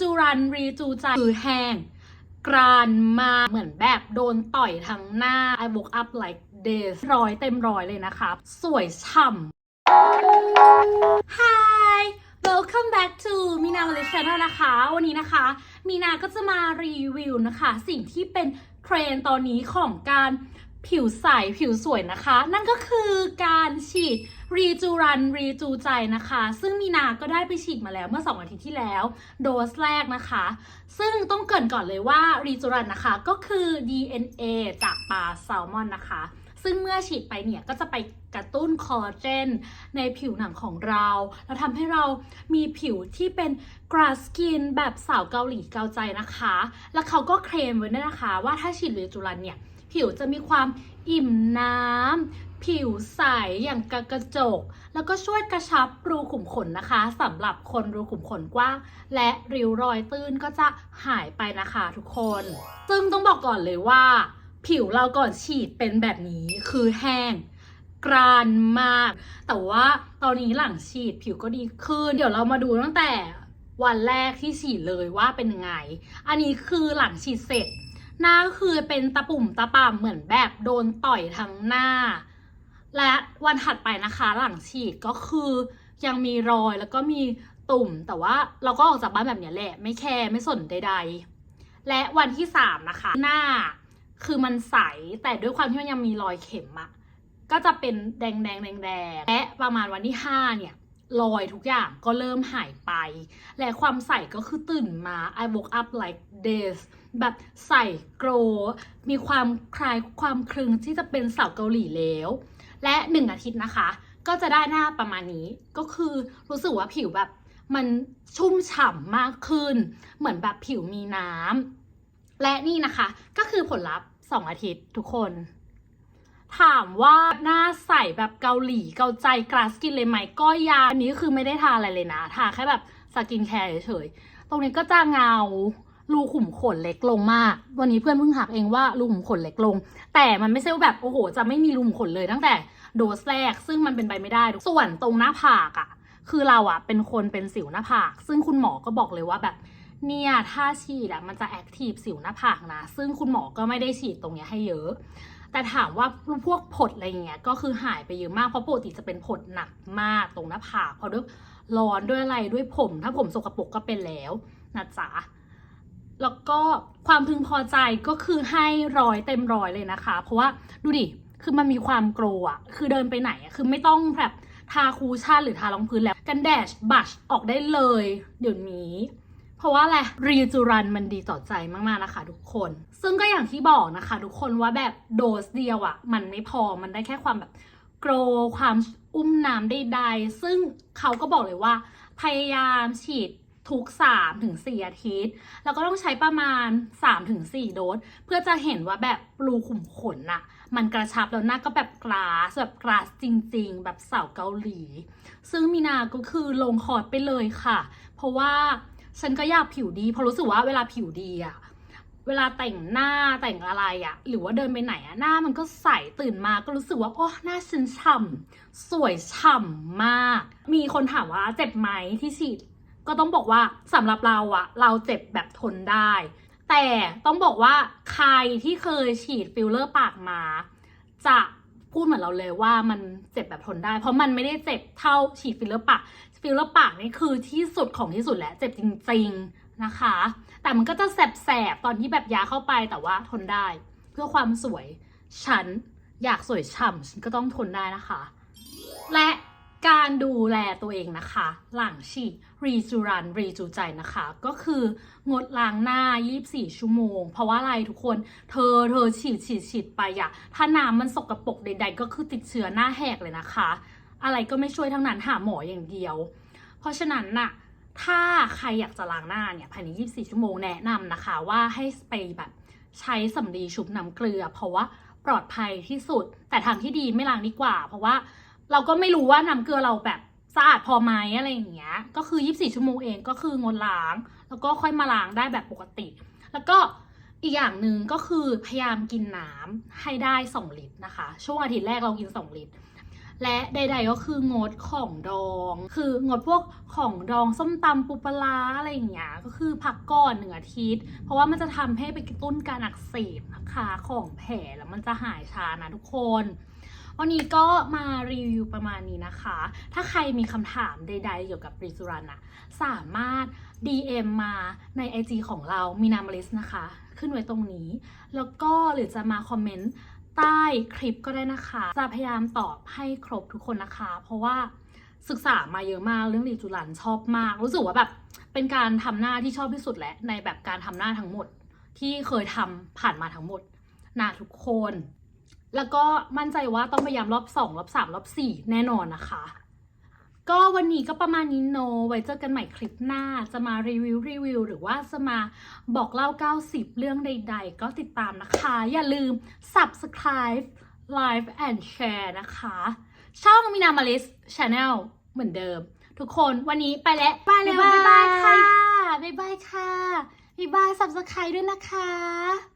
จูรัน รีจูใจคือแห้งกรานมาเหมือนแบบโดนต่อยทั้งหน้า I woke up like this ร้อยเต็มร้อยเลยนะคะ สวยฉ่ำ Hi welcome back to มีนา Malaysia Channel นะคะ วันนี้นะคะ มีนาก็จะมารีวิวนะคะ สิ่งที่เป็นเทรนตอนนี้ของการ ผิวใส ผิวสวยนะคะ นั่นก็คือการฉีดรีจูรันรีจูใจนะคะ ซึ่งมีนาก็ได้ไปฉีดมาแล้วเมื่อ 2 อาทิตย์ที่แล้ว โดสแรกนะคะ ซึ่งต้องเกรินก่อนเลยว่ารีจูรันนะคะก็คือ DNA จากปลาแซลมอนนะคะ ซึ่งเมื่อฉีดไปเนี่ยก็จะไปกระตุ้นคอลลาเจนในผิวหนังของเรา แล้วทำให้เรามีผิวที่เป็นกราสกินแบบสาวเกาหลีเกาใจนะคะ แล้วเขาก็เคลมไว้ด้วยนะคะ ว่าถ้าฉีดรีจูรันเนี่ย ผิวจะมีความอิ่มน้ำ ผิวใสอย่างกระกระจก แล้วก็ช่วยกระชับรูขุมขนนะคะสำหรับคนรูขุมขนกว้าง และริ้วรอยตื้นก็จะหายไปนะคะทุกคน ซึ่งต้องบอกก่อนเลยว่า ผิวเราก่อนฉีดเป็นแบบนี้คือแห้งกรานมาก แต่ว่าตอนนี้หลังฉีดผิวก็ดีขึ้น เดี๋ยวเรามาดูตั้งแต่วันแรกที่ฉีดเลยว่าเป็นยังไง อันนี้คือหลังฉีดเสร็จ หน้าคือเป็นตะปุ่มตะป่ำเหมือนแบบโดนต่อยทั้งหน้า และวันถัดไปนะคะหลังฉีดก็คือยังมีรอยแล้วก็มีตุ่มแต่ว่าเราก็ออกจากบ้านแบบนี้แหละ ไม่แคร์ไม่สนใด ๆ และวันที่สามนะคะ หน้าคือมันใสแต่ด้วยความที่มันยังมีรอยเข็มอะก็จะเป็นแดงแดงแดงแดงและประมาณวันที่ห้าเนี่ย รอยทุกอย่างก็เริ่มหายไป และความใสก็คือตื่นมา I woke up like this แบบใส่โกรมีความคลายความคลึงที่จะเป็นสาวเกาหลีแล้ว และหนึ่งอาทิตย์นะคะ ก็จะได้หน้าประมาณนี้ ก็คือรู้สึกว่าผิวแบบมันชุ่มฉ่ำมากขึ้น เหมือนแบบผิวมีน้ำและนี่นะคะก็คือผลลัพธ์สองอาทิตย์ทุกคน ถามว่าหน้าใสแบบเกาหลีเกาใจกราสกินเลยไหมก็ยังอันนี้คือไม่ได้ทาอะไรเลยนะทาแค่แบบสกินแคร์เฉยๆตรงนี้ก็จะเงารูขุมขนเล็กลงมาก วันนี้เพื่อนเพิ่งหักเองว่ารูขุมขนเล็กลง แต่มันไม่ใช่ว่าแบบโอ้โห จะไม่มีรูขุมขนเลยตั้งแต่โดสแรก ซึ่งมันเป็นไปไม่ได้ ส่วนตรงหน้าผากอะ่ะ คือเราอะ่ะเป็นคนเป็นสิวหน้าผาก ซึ่งคุณหมอก็บอกเลยว่าแบบเนี่ยถ้าฉีดอะมันจะแอคทีฟสิวหน้าผากนะ ซึ่งคุณหมอก็ไม่ได้ฉีดตรงเนี้ยให้เยอะ แต่ถามว่าพวกผดอะไรเงี้ยก็คือหายไปเยอะมากเพราะปกติจะเป็นผดหนักมากตรงหน้าผากเพราะด้วยร้อนด้วยอะไรด้วยผม ถ้าผมสกปรกก็เป็นแล้วนะจ๊ะแล้วก็ความพึงพอใจก็คือให้ร้อยเต็มร้อยเลยนะคะ เพราะว่าดูดิคือมันมีความโกรอะคือเดินไปไหนอะคือไม่ต้องแบบทาคูชั่นหรือทารองพื้นแล้วกันแดดบัชออกได้เลย เดี๋ยวนี้ เพราะว่าอะไรรีจูรันมันดีต่อใจมากๆนะคะ ทุกคน ซึ่งก็อย่างที่บอกนะคะ ทุกคนว่าแบบโดสเดียวอะ่ะ มันไม่พอมันได้แค่ความแบบโกรความอุ้มน้ำใดๆซึ่งเขาก็บอกเลยว่า พยายามฉีดทุก 3 ถึง 4 อาทิตย์ แล้วก็ต้องใช้ประมาณ 3 ถึง 4 โดส เพื่อจะเห็นว่าแบบรูขุมขนน่ะ มันกระชับแล้วหน้าก็แบบกราสแบบกราสจริง ๆ แบบสาวเกาหลี ซึ่งมีนาก็คือลงคอร์สไปเลยค่ะ เพราะว่า ฉันก็อยากผิวดีเพราะรู้สึกว่าเวลาผิวดีอะเวลาแต่งหน้าแต่งอะไรอะหรือว่าเดินไปไหนอะหน้ามันก็ใสตื่นมาก็รู้สึกว่าโอ้หน้าฉันฉ่ำสวยฉ่ำมาก มีคนถามว่าเจ็บไหมที่ฉีดก็ต้องบอกว่าสำหรับเราอะเราเจ็บแบบทนได้ แต่ต้องบอกว่าใครที่เคยฉีดฟิลเลอร์ปากมา จะ พูดเหมือนเราเลยว่ามันเจ็บแบบทนได้ เพราะมันไม่ได้เจ็บเท่าฉีดฟิลเลอร์ปากฟิลเลอร์ปากนี่คือที่สุดของที่สุดแล้วเจ็บจริง ๆนะคะ แต่มันก็จะแสบๆตอนที่แบบยาเข้าไปแต่ว่าทนได้ เพื่อความสวยฉันอยากสวยฉ่ำฉันก็ต้องทนได้นะคะ และ การดูแลตัวเองนะคะ หลังฉีดรีจูรันรีจูใจนะคะ ก็คืองดล้างหน้า 24 ชั่วโมง เพราะว่าอะไรทุกคน เธอเธอฉีดฉีดฉีดไปอะถ้าน้ำมันสกรปรกใด ๆ ก็คือติดเชื้อหน้าแหกเลยนะคะ อะไรก็ไม่ช่วยทั้งนั้นหาหมออย่างเดียว เพราะฉะนั้นน่ะถ้าใครอยากจะล้างหน้าเนี่ยภายใน 24 ชั่วโมงแนะนำนะคะ ว่าให้ไปแบบใช้สำลีชุบน้ำเกลือ เพราะว่าปลอดภัยที่สุด แต่ทางที่ดีไม่ล้างดีกว่า เพราะว่า เราก็ไม่รู้ว่าน้ำเกลือเราแบบสะอาดพอไหมอะไรอย่างเงี้ย ก็คือ 24 ชั่วโมงเองก็คืองดล้าง แล้วก็ค่อยมาล้างได้แบบปกติ แล้วก็อีกอย่างหนึ่งก็คือพยายามกินน้ำให้ได้ 2 ลิตรนะคะ ช่วงอาทิตย์แรกเรากิน 2 ลิตร และใด ๆ ก็คืองดของดอง คืองดพวกของดองส้มตำปูปลาอะไรอย่างเงี้ย ก็คือพักก่อนหนึ่งอาทิตย์ เพราะว่ามันจะทำให้ไปกระตุ้นการอักเสบนะคะของแผลแล้วมันจะหายช้านะทุกคน วันนี้ก็มารีวิวประมาณนี้นะคะ ถ้าใครมีคำถามใดๆ เกี่ยวกับปริซูรันอะสามารถ DM มาใน IG ของเรามีนามลิสนะคะ ขึ้นไว้ตรงนี้ แล้วก็หรือจะมาคอมเมนต์ใต้คลิปก็ได้นะคะ จะพยายามตอบให้ครบทุกคนนะคะ เพราะว่าศึกษามาเยอะมากเรื่องรีจูรันชอบมาก รู้สึกว่าแบบเป็นการทำหน้าที่ชอบที่สุดแหละในแบบการทำหน้าทั้งหมด ที่เคยทำผ่านมาทั้งหมดนะทุกคน แล้วก็มั่นใจว่าต้องพยายามรอบสองรอบสามรอบสี่แน่นอนนะคะ ก็วันนี้ก็ประมาณนี้โน ไว้เจอกันใหม่คลิปหน้า จะมารีวิวรีวิวหรือว่าจะมาบอกเล่า 90 เรื่องใด ๆ ก็ติดตามนะคะ อย่าลืม subscribe like and share นะคะ ช่องมินามาลิส Channel เหมือนเดิม ทุกคนวันนี้ไปแล้วไปแล้วบ๊ายบายบ๊ายบายค่ะบ๊ายบายค่ะบ๊ายบาย subscribe ด้วยนะคะ